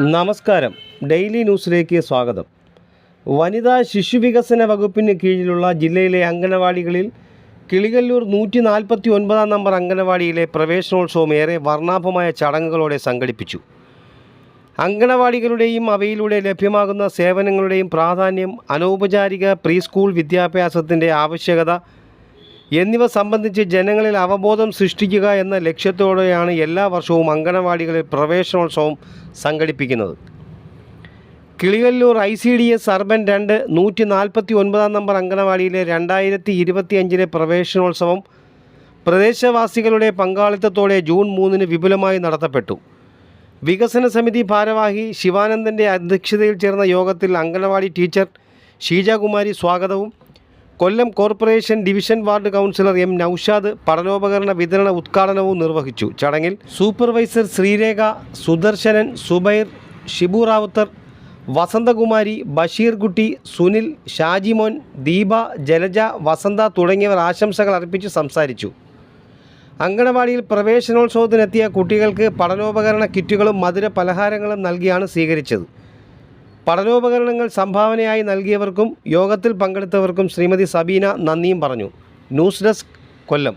നമസ്കാരം. ഡെയിലി ന്യൂസിലേക്ക് സ്വാഗതം. വനിതാ ശിശുവികസന വകുപ്പിന് കീഴിലുള്ള ജില്ലയിലെ അംഗനവാടികളിൽ കിളികല്ലൂർ നൂറ്റി നാൽപ്പത്തി ഒൻപതാം നമ്പർ അംഗനവാടിയിലെ പ്രവേശനോത്സവം ഏറെ വർണാഭമായ ചടങ്ങുകളോടെ സംഘടിപ്പിച്ചു. അംഗനവാടികളുടെയും അവയിലൂടെ ലഭ്യമാകുന്ന സേവനങ്ങളുടെയും പ്രാധാന്യം അനൗപചാരിക പ്രീ സ്കൂൾ വിദ്യാഭ്യാസത്തിന്റെ ആവശ്യകത എന്നിവ സംബന്ധിച്ച് ജനങ്ങളിൽ അവബോധം സൃഷ്ടിക്കുക എന്ന ലക്ഷ്യത്തോടെയാണ് എല്ലാ വർഷവും അംഗനവാടികളിൽ പ്രവേശനോത്സവം സംഘടിപ്പിക്കുന്നത്. Kilikollur I C D S urban രണ്ട് നൂറ്റി നാൽപ്പത്തി ഒൻപതാം നമ്പർ അംഗനവാടിയിലെ രണ്ടായിരത്തി ഇരുപത്തി അഞ്ചിലെ പ്രവേശനോത്സവം പ്രദേശവാസികളുടെ പങ്കാളിത്തത്തോടെ ജൂൺ മൂന്നിന് വിപുലമായി നടത്തപ്പെട്ടു. വികസന സമിതി ഭാരവാഹി ശിവാനന്ദന്റെ അധ്യക്ഷതയിൽ ചേർന്ന യോഗത്തിൽ അംഗനവാടി ടീച്ചർ ഷീജകുമാരി സ്വാഗതവും Kollam corporation division ward councillor M Naushad പഠനോപകരണ വിതരണ ഉദ്ഘാടനവും നിർവഹിച്ചു. ചടങ്ങിൽ സൂപ്പർവൈസർ ശ്രീരേഖ സുദർശനൻ സുബൈർ ഷിബു റാവുത്തർ വസന്തകുമാരി ബഷീർകുട്ടി സുനിൽ ഷാജിമോൻ ദീപ ജലജ വസന്ത തുടങ്ങിയവർ ആശംസകൾ അർപ്പിച്ച് സംസാരിച്ചു. അങ്കണവാടിയിൽ പ്രവേശനോത്സവത്തിനെത്തിയ കുട്ടികൾക്ക് പഠനോപകരണ കിറ്റുകളും മധുര പലഹാരങ്ങളും നൽകിയാണ് സ്വീകരിച്ചത്. പഠനോപകരണങ്ങൾ സംഭാവനയായി നൽകിയവർക്കും യോഗത്തിൽ പങ്കെടുത്തവർക്കും ശ്രീമതി സബീന നന്ദിയും പറഞ്ഞു. News desk Kollam.